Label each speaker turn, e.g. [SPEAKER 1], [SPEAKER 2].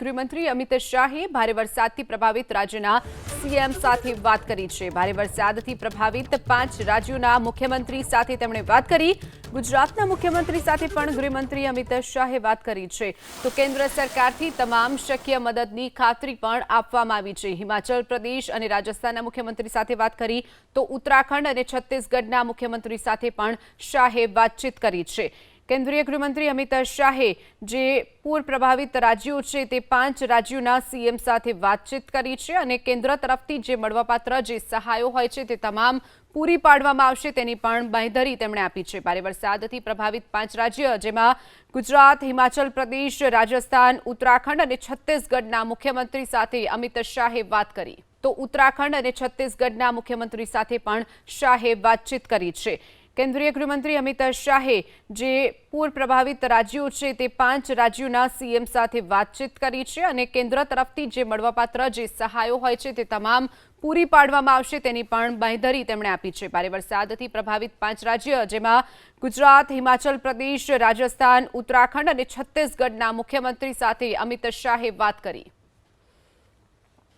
[SPEAKER 1] ગૃહમંત્રી અમિત શાહે ભારે વરસાદથી પ્રભાવિત રાજ્યના સીએમ સાથે વાત કરી છે. ભારે વરસાદથી પ્રભાવિત પાંચ રાજ્યોના મુખ્યમંત્રી સાથે તેમણે વાત કરી. ગુજરાતના મુખ્યમંત્રી સાથે પણ ગૃહમંત્રી અમિત શાહે વાત કરી છે. તો કેન્દ્ર સરકારથી તમામ શક્ય મદદની ખાતરી પણ આપવામાં આવી છે. હિમાચલ પ્રદેશ અને રાજસ્થાનના મુખ્યમંત્રી સાથે વાત કરી તો ઉત્તરાખંડ અને છત્તીસગઢના મુખ્યમંત્રી સાથે પણ શાહે વાતચીત કરી છે. કેન્દ્રીય ગૃહમંત્રી અમિત શાહે જે પૂર પ્રભાવિત રાજ્યો છે તે પાંચ રાજ્યોના સીએમ સાથે વાતચીત કરી છે અને કેન્દ્ર તરફથી જે મળવાપાત્ર જે સહાયો હોય છે તે તમામ પૂરી પાડવામાં આવશે તેની પણ બાંયધરી તેમણે આપી છે. ભારે વરસાદથી પ્રભાવિત પાંચ રાજ્ય, જેમાં ગુજરાત, હિમાચલ પ્રદેશ, રાજસ્થાન, ઉત્તરાખંડ અને છત્તીસગઢના મુખ્યમંત્રી સાથે અમિત શાહે વાત કરી. તો ઉત્તરાખંડ અને છત્તીસગઢના મુખ્યમંત્રી સાથે પણ શાહે વાતચીત કરી છે. કેન્દ્રીય ગૃહમંત્રી અમિત શાહે જે પૂર પ્રભાવિત રાજ્યો છે તે પાંચ રાજ્યોના સીએમ સાથે વાતચીત કરી છે અને કેન્દ્ર તરફથી જે મળવાપાત્ર જે સહાયો હોય છે તે તમામ પૂરી પાડવામાં આવશે તેની પણ બાંયધરી તેમણે આપી છે. ભારે વરસાદથી પ્રભાવિત પાંચ રાજ્ય, જેમાં ગુજરાત, હિમાચલ પ્રદેશ, રાજસ્થાન, ઉત્તરાખંડ અને છત્તીસગઢના મુખ્યમંત્રી સાથે અમિત શાહે વાત કરી.